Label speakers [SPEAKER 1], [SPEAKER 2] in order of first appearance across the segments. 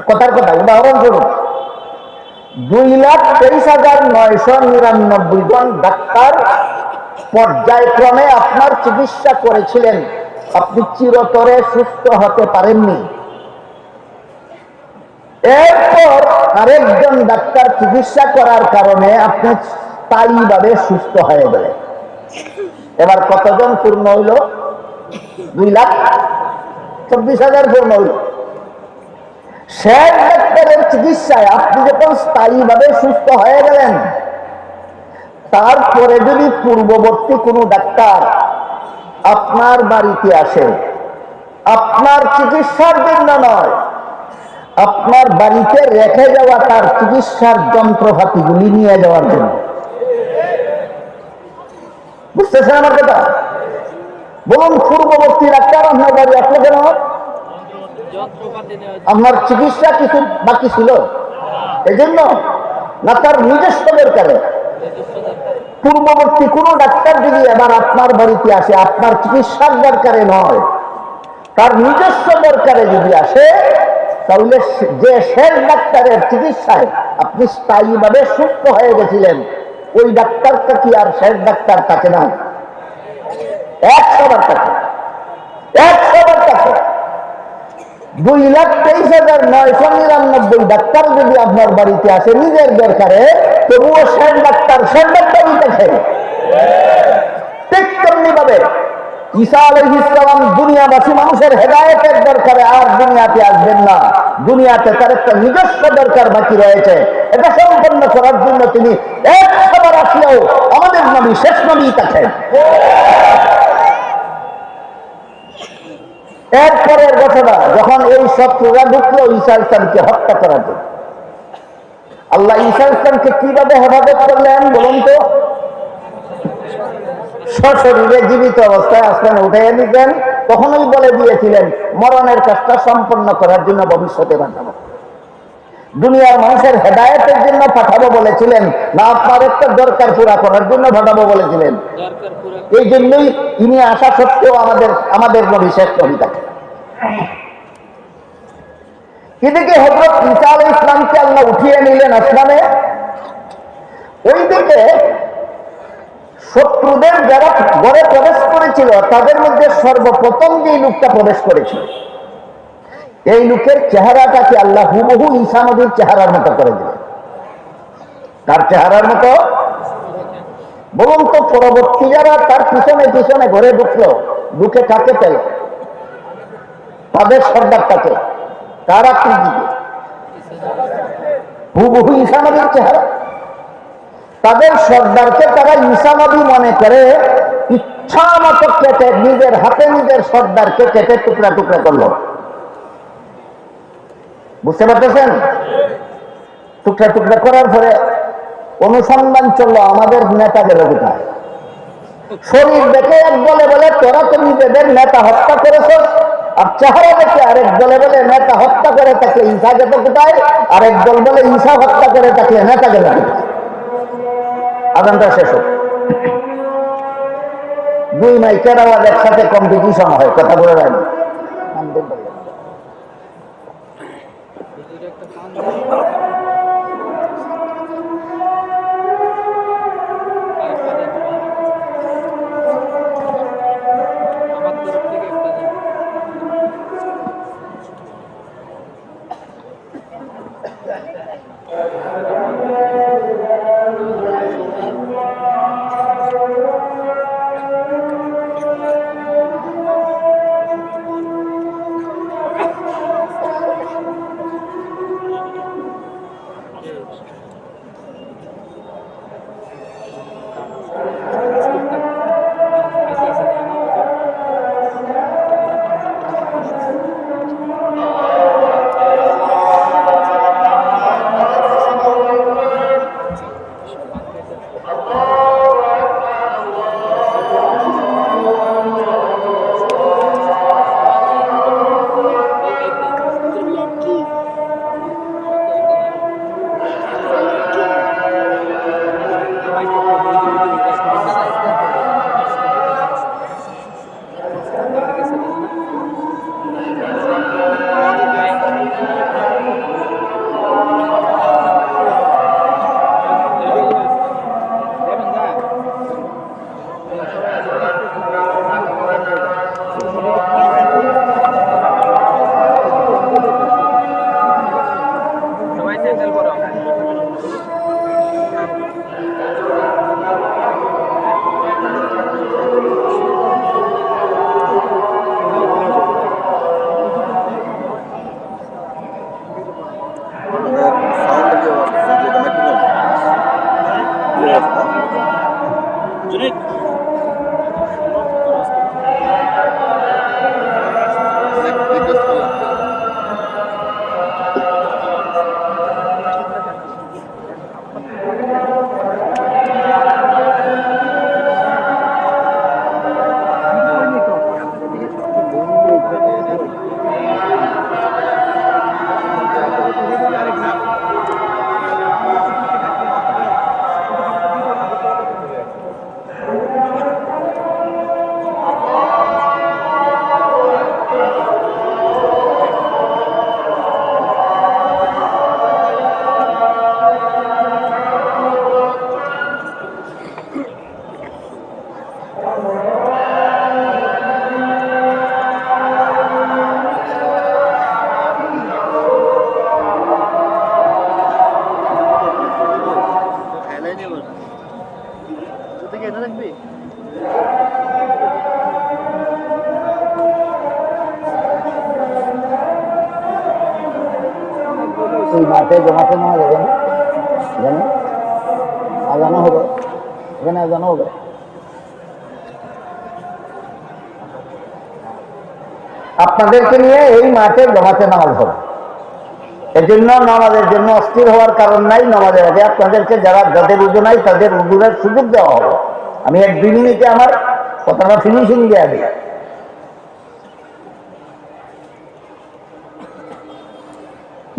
[SPEAKER 1] কথার কথা, উদাহরণ উদাহরণস্বরূপ দুই লাখ তেইশ হাজার নয়শো নিরানব্বই জন ডাক্তার পর্যায়ক্রমে আপনার চিকিৎসা করেছিলেন। আপনি চিরতরে সুস্থ হতে পারেননি। এরপর আরেকজন ডাক্তার চিকিৎসা করার কারণে আপনি স্থায়ীভাবে সুস্থ হয়ে গেলেন। এবার কতজন পূর্ণ হইল? দুই লাখ চব্বিশ হাজার পূর্ণ হইল। ডাক্তারের চিকিৎসায় আপনি যখন স্থায়ীভাবে সুস্থ হয়ে গেলেন, তারপরে যদি পূর্ববর্তী কোনো ডাক্তার আপনার বাড়িতে আসে, আপনার চিকিৎসার জন্য নয়, আপনার বাড়িতে রেখে যাওয়া তার চিকিৎসার যন্ত্রপাতিগুলি নিয়ে যাওয়ার জন্য। বুঝতেছেন আমার কথা? বলুন, পূর্ববর্তী ডাক্তার আপনার বাড়ি আসলো কেন? আপনার চিকিৎসা কিছু বাকি ছিল? এই জন্য না তার নিজস্ব দরকারে। পূর্ববর্তী কোন ডাক্তার যদি এবার আপনার বাড়িতে আসে, আপনার চিকিৎসার দরকারে নয়, তার নিজস্ব দরকারে যদি আসে, তাহলে যে শেষ ডাক্তারের চিকিৎসায় আপনি স্থায়ীভাবে সুস্থ হয়ে গেছিলেন, ওই ডাক্তারটা কি আর শেষ ডাক্তার থাকে না? এক বার থাকে এক বার থাকে দুই লাখ তেইশ হাজার নয়শো নিরানব্বই ডাক্তার যদি আপনার বাড়িতে আসে, নিজের দরকারে তবুও শেষ ডাক্তার শেষ ডাক্তারই দেখে ঠিক তেমনি ভাবে নিজস্ব দরকার বাকি রয়েছে। এটা সম্পন্ন করার জন্য তিনি এক আমাদের নবী, শেষ নবী থাকেন এরপরের ঘটনা, যখন এই শত্রুরা ঢুকলো, ঈসা ইসলামকে হত্যা করার জন্য। আল্লাহ ঈসা ইসলামকে কীভাবে হেফাজত করলেন বলুন তো? সশরীরে জীবিত অবস্থায় আসলেন উঠে নিতেন তখনই বলে দিয়েছিলেন, মরণের কাজটা সম্পন্ন করার জন্য ভবিষ্যতে পাঠাবো দুনিয়ার মানুষের হেদায়তের জন্য পাঠাবো বলেছিলেন না আপনার একটা দরকার পুরা করার জন্য পাঠাবো বলেছিলেন। এই জন্যই ইনি আসা সত্ত্বেও আমাদের আমাদের নবী শেষ নবী থাকে এদিকে হজরত ঈসা আল ইসলামকে আল্লাহ উঠিয়ে নিলেন আসলামে ওইদিকে শত্রুদের যারা ঘরে প্রবেশ করেছিল তাদের মধ্যে সর্বপ্রথম যে লোকটা প্রবেশ করেছিল এই লোকের চেহারাটাকে আল্লাহ হুবহু ঈসা নবীর চেহারার মতো করে দিলেন তার চেহারার মতো? বলুন তো, পরবর্তী যারা তার পিছনে পিছনে ঘরে ঢুকলো, ঢুকে কাকে পেল? তাদের সর্দারটাকে তার আকৃতিকে হুবহু ঈসা নবীর চেহারা। তাদের সর্দারকে তারা ঈসানবী মনে করে, ইচ্ছা মতো কেটে নিজের হাতে নিজের সর্দারকে কেটে টুকরা টুকরা করল। বুঝতে পারতেছেন? টুকরা টুকরা করার পরে অনুসন্ধান চলল, আমাদের নেতা গেল শরীর দেখে এক বলে বলে, তোরা তো নিজেদের নেতা হত্যা করেছ, আর চেহারা দেখে আরেক বলে বলে, নেতা হত্যা করে তাকে ঈশা গেত কোথায়? আরেক দল বলে, ঈশা হত্যা করে তাকে নেতা গেল কোথায়? আদানটা শেষ হোক। দুই মাইকের আওয়াজ একসাথে কম্পিটিশন হয়, কথা বলে যায় না জমাতে নেওয়া যাবে না জানো? আজানো হবে। এখানে আজানো হবে। আপনাদেরকে নিয়ে এই মাঠে জমাতে নামাজ হবে। এজন্য নামাজের জন্য অস্থির হওয়ার কারণ নাই, নামাজের আগে আপনাদেরকে যারা যাদের উজু নাই তাদের উজুরের সুযোগ দেওয়া হবে। আমি এক দুই মিনিটে আমার কথাটা ফিনিশিং দেওয়া দিই।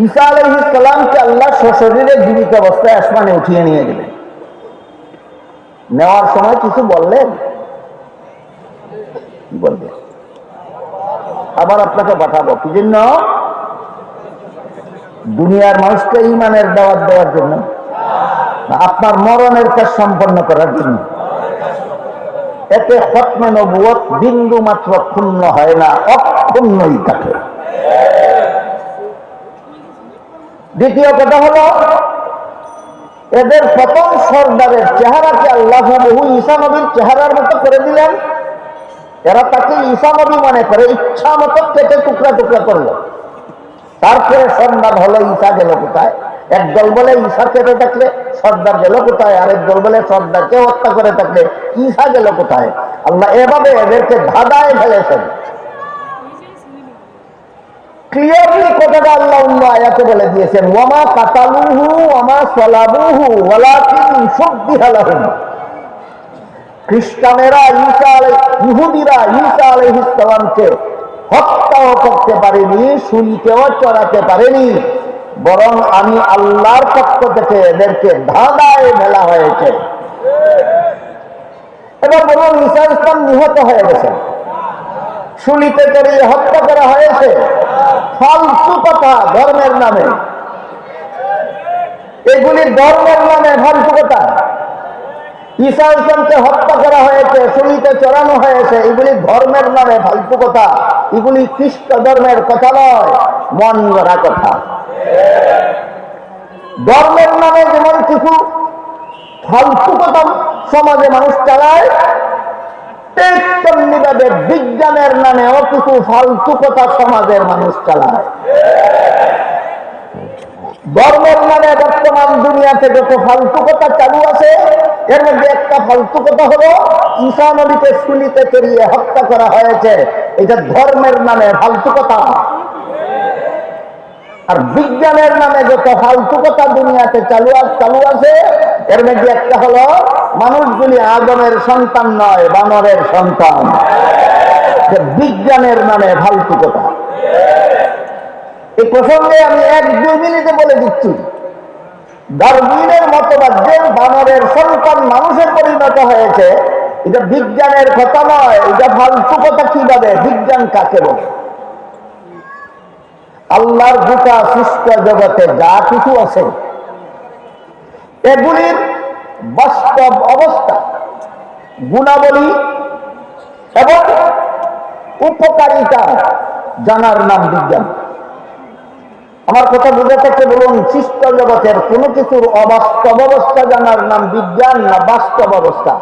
[SPEAKER 1] ঈসা আলহিস কালামকে আল্লাহ সশরীরে জীবিত অবস্থায় আসমানে উঠিয়ে নিয়ে গেলেন। নেওয়ার সময় কিছু বললেন? আবার আপনাকে পাঠাবো। কি জন্য? দুনিয়ার মানুষকে ইমানের দাওয়াত দেওয়ার জন্য। আপনার মরণের কাজ সম্পন্ন করার জন্য। এতে নবুয়ত বিন্দু মাত্র ক্ষুণ্ণ হয় না, অক্ষুণ্ণই থাকে দ্বিতীয় কথা হলো, এদের প্রথম সর্দারের চেহারাকে আল্লাহ বহু ঈসা নবীর চেহারার মতো করে দিলেন। এরা তাকে ঈসা নবী মনে করে, ইচ্ছা মতো কেটে টুকরা টুকরা করল। তারপরে সন্ধান হলো ঈসা গেল কোথায়? এক দল বলে ঈশা কেটে থাকলে, সর্দার গেল কোথায়? আরেক দল বলে সর্দারকে হত্যা করে থাকলে, ঈসা গেল কোথায়? আল্লাহ এভাবে এদেরকে ধাঁধায় ফেলেছেন। ক্লিয়ারলি কথাটা আল্লাহ অন্য আয়াতে বলে দিয়েছেন কাতালুহু সলাবুহু খ্রিস্টানেরা ইহুদিরা হত্যাও করতে পারেনি শুলিতেও চড়াতে পারেনি, বরং আমি আল্লাহর পক্ষ থেকে এদেরকে ধাঁধায় ফেলা হয়েছে। এবার বলুন ঈসা ইসলাম নিহত হয়ে গেছেন। শুলিতে চড়িয়ে হত্যা করা হয়েছে। ফালতু কথা ধর্মের নামে। এগুলি ধর্মের নামে ফালতু কথা ইসলামকে হত্যা করা হয়েছে শুলিতে চড়ানো হয়েছে, এগুলি ধর্মের নামে ফালতু কথা এগুলি খ্রিস্ট ধর্মের কথা নয়, মন গড়া কথা। ধর্মের নামে যেমন কিছু ফালতু কথা সমাজে মানুষ চালায় তেমনিভাবে বিজ্ঞানের নামে কিছু ফালতু কথা সমাজের মানুষ চালায়। ধর্মের নামে বর্তমান দুনিয়াতে যত ফালতু কথা চালু আছে, এর মধ্যে একটা ফালতু কথা হলো ঈশানবীকে নবীকে শুনিতে চড়িয়ে হত্যা করা হয়েছে। এটা ধর্মের নামে ফালতু কথা। আর বিজ্ঞানের নামে যত ফালতু কথা দুনিয়াতে চালু আ- চালু আছে, এর মধ্যে একটা হলো, মানুষগুলি আদমের সন্তান নয়, বানরের সন্তান। বিজ্ঞানের নামে ফালতু কথা। এই প্রসঙ্গে আমি এক দুই মিনিটে বলে দিচ্ছি। ডারউইনের মতবাদ যে বানরের সন্তান মানুষের পরিণত হয়েছে। এটা বিজ্ঞানের কথা নয়, এটা ফালতু কথা কীভাবে? বিজ্ঞান কাকে বলে? আল্লাহর গোটা সৃষ্ট জগতে যা কিছু আছে, এগুলির বাস্তব অবস্থা, গুণাবলী এবং উপকারিতা জানার নাম বিজ্ঞান। আমার কথা বুঝে থাকতে বলুন, সৃষ্ট জগতের কোনো কিছুর অবাস্তব অবস্থা জানার নাম বিজ্ঞান না বাস্তব অবস্থা?